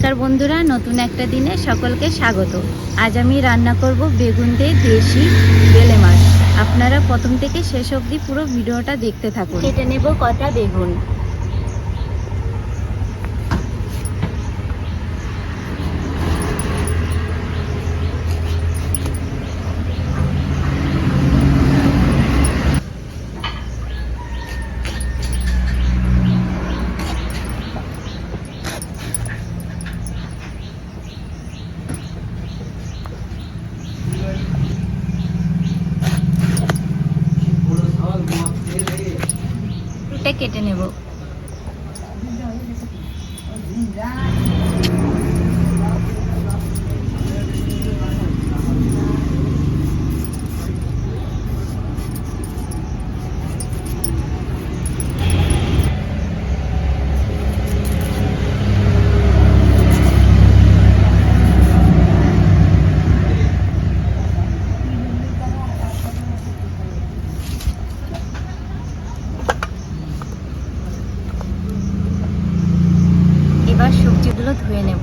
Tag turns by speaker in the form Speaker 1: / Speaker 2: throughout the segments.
Speaker 1: নমস্কার বন্ধুরা, নতুন একটা দিনে সকলকে স্বাগত। আজ আমি রান্না করব বেগুন দিয়ে দেশি বেলে মাছ। আপনারা প্রথম থেকে শেষ অবধি পুরো ভিডিওটা দেখতে থাকুন। কেটে নেব কটা বেগুন এটা কেটে নেব এবার সবজিগুলো ধুয়ে নেব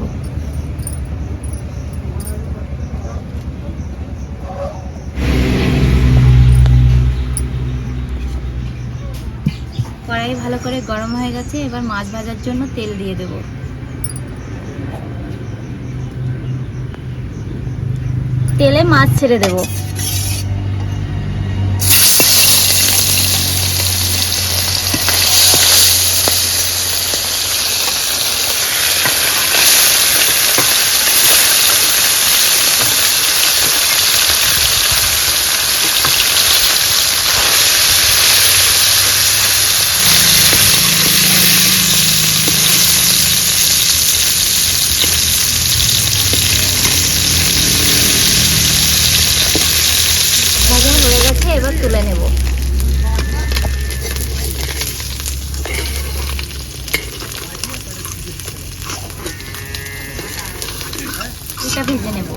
Speaker 1: কড়াই ভালো করে গরম হয়ে গেছে, এবার মাছ ভাজার জন্য তেল দিয়ে দেব। তেলে মাছ ছেড়ে দেব ভাজা হয়ে গেছে এবার তুলে নেব। এটা ভেজে নেব।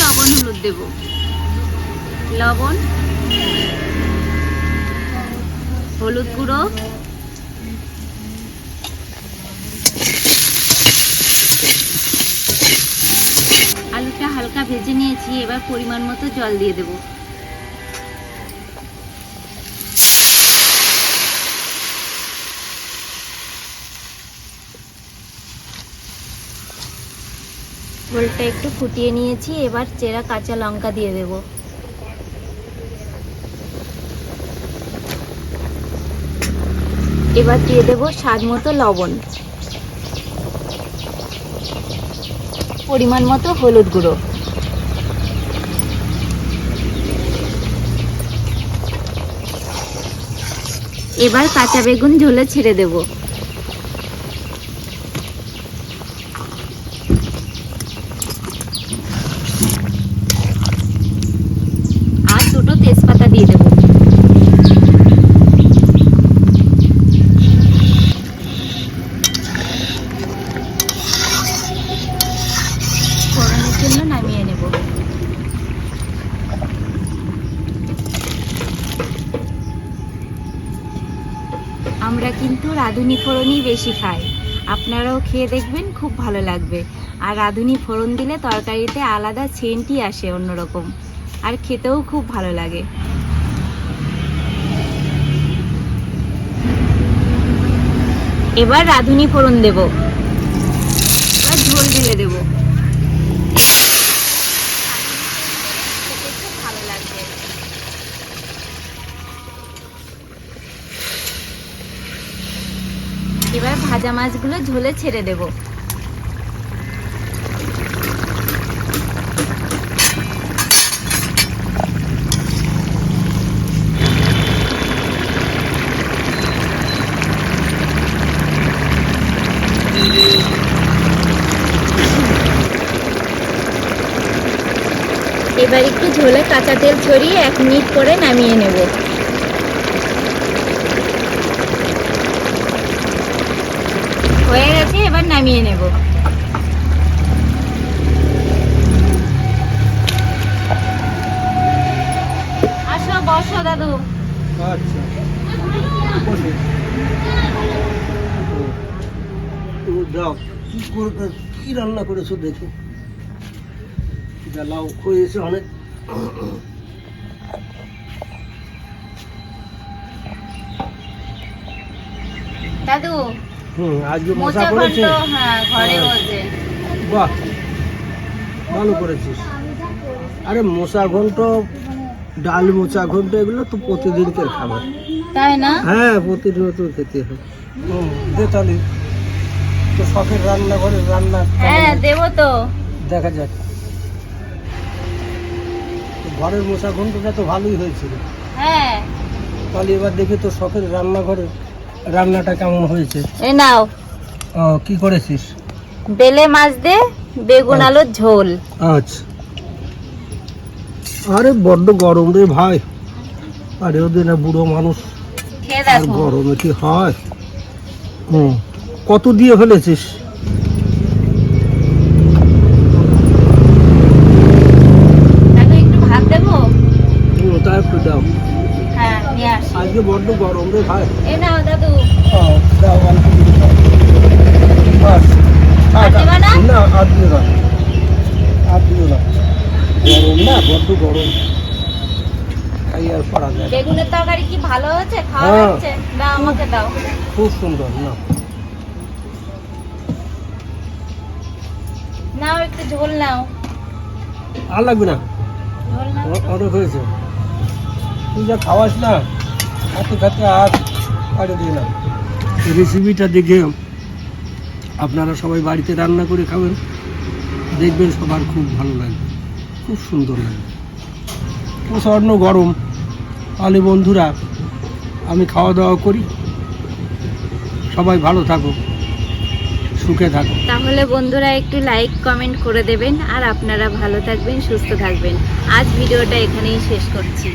Speaker 1: লবণ হলুদ দেব। লবণ হলুদ গুঁড়ো আলুটা হালকা ভেজে নিয়েছি, এবার পরিমাণ মতো জল দিয়ে দেব। ঝোলটা একটু ফুটিয়ে নিয়েছি, এবার চেরা কাঁচা লঙ্কা দিয়ে দেবো। এবার দিয়ে দেব স্বাদ মতো লবণ। পরিমাণ মতো হলুদ গুঁড়ো। এবার কাঁচা বেগুন ঝোলে ছেড়ে দেব আর দুটো তেজপাতা দিয়ে দেবো ফোড়নের জন্য নামিয়ে নেব আমরা কিন্তু রাঁধুনি ফোড়নই বেশি খায়। আপনারাও খেয়ে দেখবেন, খুব ভালো লাগবে। আর রাঁধুনি ফোড়ন দিলে তরকারিতে আলাদা সেন্টই আসে অন্যরকম। আর খেতেও খুব ভালো লাগে। এবার রাঁধুনি ফোড়ন দেব। এবার ঝোল ঢেলে দেবো। এবার ভাজা মাছগুলো ঝোলে ছেড়ে দেব। এবার একটু ঝোলে কাঁচা তেল ছড়িয়ে এক মিনিট করে নামিয়ে নেব। হয়ে গেছে এবার নামিয়ে নেব।
Speaker 2: আসো বসো দাদু। আচ্ছা। দাও কি রান্না করেছ দেখে? লাউ হয়েছে অনেক।
Speaker 1: দাদু
Speaker 2: হুম আজকে মশা
Speaker 1: মোচা
Speaker 2: করেছে?
Speaker 1: হ্যাঁ ঘরে
Speaker 2: হ্যাঁ। বাহ ভালো করেছিস। আরে মশা ঘন্ট ডাল মোচা ঘন্ট এগুলো তো প্রতিদিনকার খাবার।
Speaker 1: তাই না?
Speaker 2: হ্যাঁ প্রতিদিন তো খেতে হয়। হুম দে তাহলে। তো শখের রান্নাঘরের রান্না
Speaker 1: হ্যাঁ দেবো তো।
Speaker 2: দেখা যাক। তো ঘরের মশা ঘন্টটা তো ভালোই হয়েছিল।
Speaker 1: হ্যাঁ।
Speaker 2: তাহলে এবার দেখি তো শখের রান্নাঘরের রান্নাটা কেমন হয়েছে?
Speaker 1: এই নাও।
Speaker 2: ও, কি করেছিস?
Speaker 1: বেলে মাছ দে বেগুন আলুর ঝোল।
Speaker 2: আচ্ছা। আরে বড্ড গরম রে ভাই। আরে ওদের না বুড়ো মানুষ। আর গরমে কি হয়? হুম। কত দিয়ে ফেলেছিস?
Speaker 1: দাদু একটু ভাত দেবো?
Speaker 2: হুম, একটু দাও।
Speaker 1: হ্যাঁ
Speaker 2: আজকে বড্ড গরম রে ভাই
Speaker 1: এই নাও দাদু
Speaker 2: ও, দাও অল্প করে দাও। বাস, থাক,
Speaker 1: আর দিবা না?
Speaker 2: না আর দিও না আর দিও না গরম না বড্ড গরম খাই আর পারা যায় না।
Speaker 1: বেগুনের তরকারি কি ভালো হয়েছে? খাওয়া
Speaker 2: হ্যাঁ।
Speaker 1: হচ্ছে দাও আমাকে দাও।
Speaker 2: খুব সুন্দর না
Speaker 1: নাও একটু ঝোল নাও।
Speaker 2: আর লাগবে না? অনেক হয়েছে। তুই যা খাওয়াস না খাতে খাতে আর পাড়ে দিয়ে না রেসিপিটা দেখে আপনারা সবাই বাড়িতে রান্না করে খাবেন। দেখবেন সবার খুব ভালো লাগবে। খুব সুন্দর লাগবে। প্রচণ্ড গরম। তাহলে বন্ধুরা আমি খাওয়া দাওয়া করি। সবাই ভালো থাকুক, সুখে থাকুক।
Speaker 1: তাহলে বন্ধুরা একটু লাইক কমেন্ট করে দেবেন, আর আপনারা ভালো থাকবেন, সুস্থ থাকবেন। আজ ভিডিওটা এখানেই শেষ করছি।